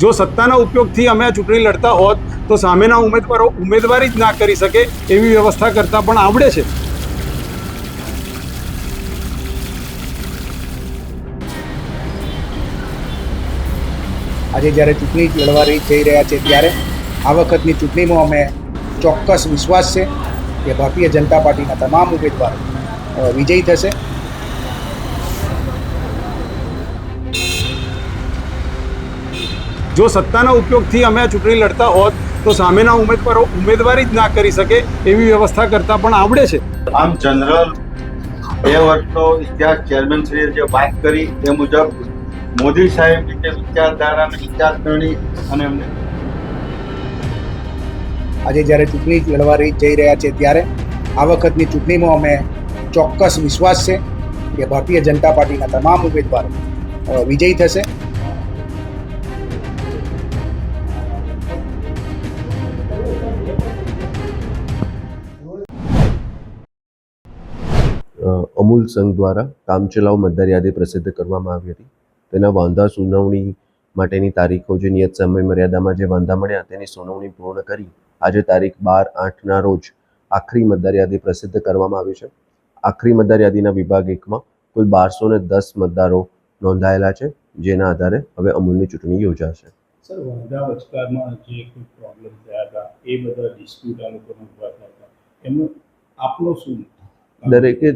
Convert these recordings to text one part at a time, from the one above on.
જો સત્તાના ઉપયોગથી અમે આ ચૂંટણી લડતા હોત, તો સામેના ઉમેદવારો ઉમેદવારી જ ના કરી શકે એવી વ્યવસ્થા કરતાં પણ આવડે છે. આજે જ્યારે ચૂંટણી લડવાની થઈ રહ્યા છે, ત્યારે આ વખતની ચૂંટણીમાં અમે ચોક્કસ વિશ્વાસ છે કે ભારતીય જનતા પાર્ટીના તમામ ઉમેદવારો વિજયી થશે. જો સત્તાના ઉપયોગથી અમે આ ચૂંટણી લડતા હોત તો સામેના ઉમેદવારો ઉમેદવારી જ ના કરી શકે એવી વ્યવસ્થા કરતાં પણ આવડે છે. આમ જનરલ બે વર્ષનો ઇતિહાસ ચેરમેન શ્રીએ જે વાત કરી એ મુજબ મોદી સાહેબની જે વિચારધારા વિચારસરણી અને એમને આજે જ્યારે ચૂંટણી લડવા જઈ રહ્યા છે ત્યારે આ વખતની ચૂંટણીમાં અમે ચોક્કસ વિશ્વાસ છે કે ભારતીય જનતા પાર્ટીના તમામ ઉમેદવારો વિજયી થશે. અમૂલ સંઘ દ્વારા કામચલાઉ મતદાર યાદી પ્રસિદ્ધ કરવામાં આવી હતી. તેના વાંધા સુનાવણી માટેની તારીખો જે નિયત સમય મર્યાદામાં જે વાંધા મળ્યા તેની સુનાવણી પૂર્ણ કરી આજે તારીખ બાર આઠના રોજ આખરી મતદાર યાદી પ્રસિદ્ધ કરવામાં આવી છે. આખરી મતદાર યાદીના વિભાગ એકમાં કુલ બારસો ને દસ મતદારો નોંધાયેલા છે, જેના આધારે હવે અમૂલની ચૂંટણી યોજાશે. સર, વાંધા વચકારમાં જે કોઈ પ્રોબ્લેમ થયા હતા, એ બધા ડિસ્પ્યુટ આ લોકોને ઊભા થયા હતા. એમનો આપનો શું દરેકે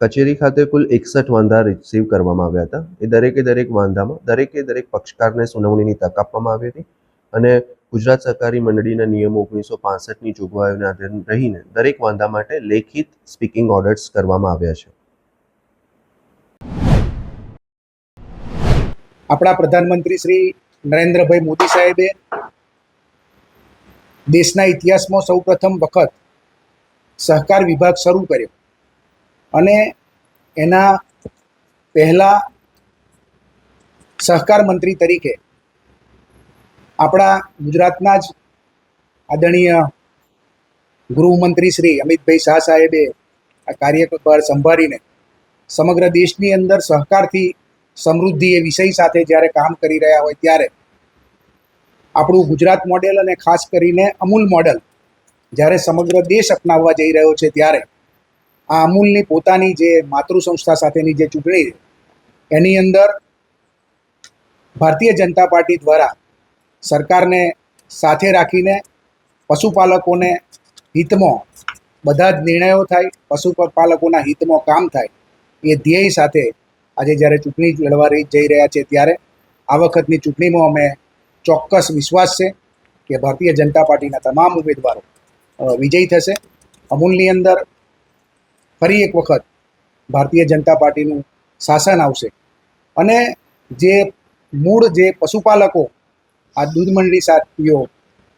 કચેરી ખાતે કુલ એકસઠ વાંધા રિસીવ કરવામાં આવ્યા હતા. એ દરેકે દરેક વાંધામાં દરેકે દરેક પક્ષકારને સુનાવણીની તક આપવામાં આવી હતી અને ગુજરાત સહકારી મંડળીના નિયમો ઓગણીસો પાસઠની જોગવાઈઓને આધીન રહીને દરેક વાંધા માટે લેખિત સ્પીકિંગ ઓર્ડર્સ કરવામાં આવ્યા છે. આપણા પ્રધાનમંત્રી શ્રી નરેન્દ્રભાઈ મોદી સાહેબે દેશના ઇતિહાસમાં સૌપ્રથમ વખત સહકાર વિભાગ શરૂ કર્યો. અને એના પહેલા સહકાર મંત્રી તરીકે આપણા ગુજરાતના જ આદરણીય ગૃહમંત્રી શ્રી અમિતભાઈ શાહ સાહેબે આ કાર્યકર સંભાળીને સમગ્ર દેશની અંદર સહકારથી સમૃદ્ધિ એ વિષય સાથે જ્યારે કામ કરી રહ્યા હોય ત્યારે આપણું ગુજરાત મોડેલ અને ખાસ કરીને અમૂલ મોડેલ જ્યારે સમગ્ર દેશ અપનાવવા જઈ રહ્યો છે ત્યારે આ અમૂલની પોતાની જે માતૃ સંસ્થા સાથેની જે ચૂંટણી એની અંદર ભારતીય જનતા પાર્ટી દ્વારા સરકારને સાથે રાખીને પશુપાલકોને હિતમાં બધા જ નિર્ણયો થાય, પશુપાલકોના હિતમાં કામ થાય, એ ધ્યેય સાથે આજે જ્યારે ચૂંટણી લડવા જઈ રહ્યા છે ત્યારે આ વખતની ચૂંટણીમાં અમે ચોક્કસ વિશ્વાસ છે કે ભારતીય જનતા પાર્ટીના તમામ ઉમેદવારો વિજયી થશે. અમૂલની અંદર ફરી એક વખત ભારતીય જનતા પાર્ટીનું શાસન આવશે. અને જે મૂળ જે પશુપાલકો, આ દૂધ મંડળી સાથીઓ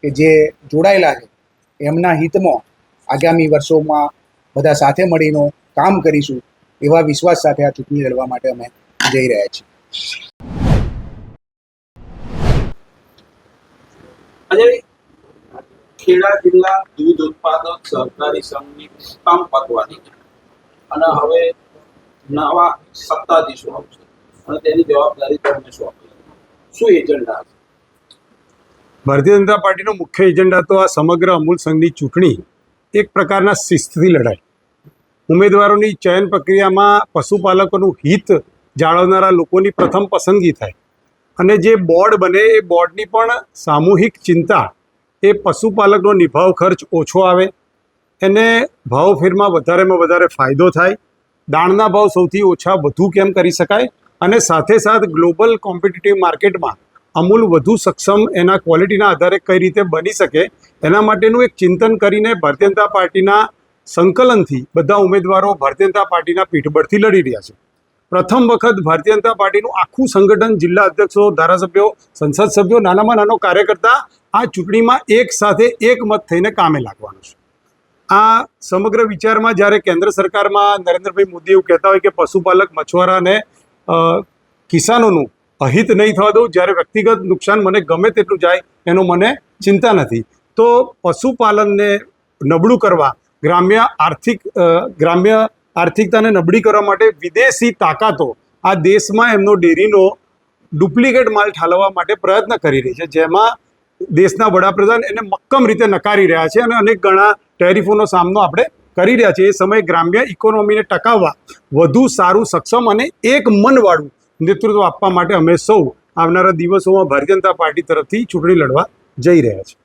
કે જે જોડાયેલા છે, એમના હિતમાં આગામી વર્ષોમાં બધા સાથે મળીને કામ કરીશું એવા વિશ્વાસ સાથે આ ચૂંટણી લડવા માટે અમે જઈ રહ્યા છીએ. આજે ખેડા જિલ્લા દૂધ ઉત્પાદક સહકારી સંઘની કામ પતવાની છે. અને હવે નવા સત્તાધીશો આવશે અને તેની જવાબદારી તમને સોંપી શું એજન્ડા ભારતીય જનતા પાર્ટીનો મુખ્ય એજન્ડા તો આ સમગ્ર અમૂલ સંઘની ચૂંટણી. એક પ્રકારના શિસ્તથી લડાય ઉમેદવારોની ચયન પ્રક્રિયામાં પશુપાલકોનું હિત જાળવનારા લોકોની પ્રથમ પસંદગી થાય. અને જે બોર્ડ બને એ બોર્ડની પણ સામૂહિક ચિંતા એ પશુપાલકનો નિભાવ ખર્ચ ઓછો આવે, એને ભાવફેરમાં વધારેમાં વધારે ફાયદો થાય, દાણના ભાવ સૌથી ઓછા વધુ કેમ કરી શકાય અને સાથે સાથ ગ્લોબલ કોમ્પિટિટિવ માર્કેટમાં અમૂલ વધુ સક્ષમ એના ક્વોલિટીના આધારે કઈ રીતે બની શકે, એના માટેનું એક ચિંતન કરીને ભારતીય જનતા પાર્ટીના સંકલનથી બધા ઉમેદવારો ભારતીય જનતા પાર્ટીના પીઠબળથી લડી રહ્યા છે. પ્રથમ વખત ભારતીય જનતા પાર્ટીનું આખું સંગઠન જિલ્લા અધ્યક્ષો ધારાસભ્યો સંસદ સભ્યો નાનામાં નાનો કાર્યકર્તા આ ચૂંટણીમાં એક સાથે એક મત થઈને કામે લાગવાનું છે. આ સમગ્ર વિચારમાં જ્યારે કેન્દ્ર સરકારમાં નરેન્દ્રભાઈ મોદી એવું કહેતા હોય કે પશુપાલક મછુઆરાને અ, કિસાનોનું અહિત નહીં થવા દઉં જ્યારે વ્યક્તિગત નુકસાન મને ગમે તેટલું જાય એનો મને ચિંતા નથી. તો પશુપાલનને નબળું કરવા ગ્રામ્ય આર્થિક ગ્રામ્ય આર્થિકતાને નબળી કરવા માટે વિદેશી તાકાતો આ દેશમાં એમનો ડેરીનો ડુપ્લિકેટ માલ ઠાલવવા માટે પ્રયત્ન કરી રહી છે. જેમાં દેશના વડાપ્રધાન એને મક્કમ રીતે નકારી રહ્યા છે અને અનેક ઘણા ટેરિફોનો સામનો આપણે કરી રહ્યા છીએ. એ સમયે ગ્રામ્ય ઇકોનોમીને ટકાવવા વધુ સારું, સક્ષમ અને એક મનવાળું નેતૃત્વ આપવા માટે અમે સૌ આવનારા દિવસોમાં ભારતીય જનતા પાર્ટી તરફથી ચૂંટણી લડવા જઈ રહ્યા છે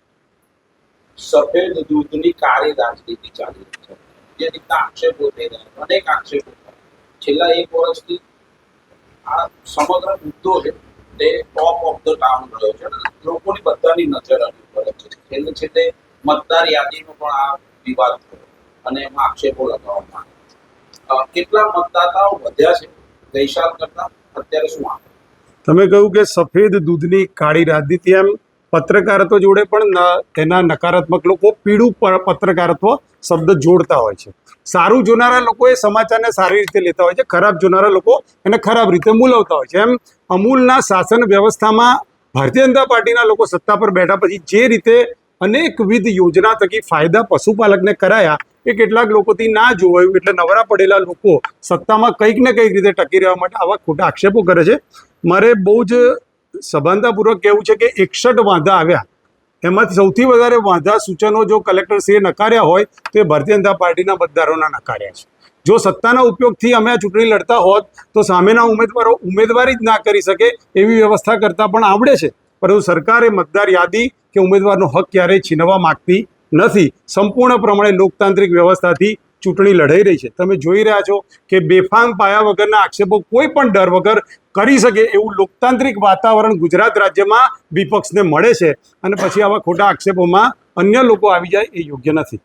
સફેદ દૂધની કાળી રાજનીતિ ચાલી રહી છે. રીતના આક્ષેપો રહ્યા અનેક આક્ષેપો છેલ્લા એક વર્ષથી આ સમગ્ર મુદ્દો છે તે ટોપ ઓફ ધ ટાઉન રહ્યો છે લોકોની બધાની નજર આની ઉપર છે. છેલ્લે છેલ્લે મતદાર યાદીનો પણ આ વિવાદ થયો અને એમાં આક્ષેપો લગાવવામાં આવ્યા કેટલા મતદાતાઓ વધ્યા છે ગઈ કરતા? અત્યારે શું આ તમે કહ્યું કે સફેદ દૂધની કાળી રાજનીતિ એમ પત્રકારત્વ જોડે પણ તેના નકારાત્મક લોકો પીળું પત્રકારત્વ શબ્દ જોડતા હોય છે. સારું જોનારા લોકો એ સમાચારને સારી રીતે લેતા હોય છે, ખરાબ જોનારા લોકો એને ખરાબ રીતે મૂલવતા હોય છે. એમ અમૂલના શાસન વ્યવસ્થામાં ભારતીય જનતા પાર્ટીના લોકો સત્તા પર બેઠા પછી જે રીતે અનેકવિધ યોજના થકી ફાયદા પશુપાલકને કરાયા, એ કેટલાક લોકોથી ના જોવાયું એટલે નવરા પડેલા લોકો સત્તામાં કંઈક ને કંઈક રીતે ટકી રહેવા માટે આવા ખોટા આક્ષેપો કરે છે. મારે બહુ જ સભાનતાપૂર્વક કહેવું છે કે એકસઠ વાંધા આવ્યા. એમાંથી સૌથી વધારે વાંધા સૂચનો જો કલેક્ટરશ્રીએ નકાર્યા હોય, તો એ ભારતીય જનતા પાર્ટીના મતદારોના નકાર્યા છે. જો સત્તાના ઉપયોગથી અમે આ ચૂંટણી લડતા હોત, તો સામેના ઉમેદવારો ઉમેદવારી જ ના કરી શકે એવી વ્યવસ્થા કરતાં પણ આવડે છે. પરંતુ સરકારે મતદાર યાદી કે ઉમેદવારનો હક ક્યારેય છીનવા માગતી નથી. સંપૂર્ણ પ્રમાણે લોકતાંત્રિક વ્યવસ્થાથી ચૂંટણી લડાઈ રહી છે. તમે જોઈ રહ્યા છો કે બેફામ પાયા વગરના આક્ષેપો કોઈ પણ ડર વગર કરી શકે એવું લોકતાંત્રિક વાતાવરણ ગુજરાત રાજ્યમાં વિપક્ષને મળે છે. અને પછી આવા ખોટા આક્ષેપોમાં અન્ય લોકો આવી જાય એ યોગ્ય નથી.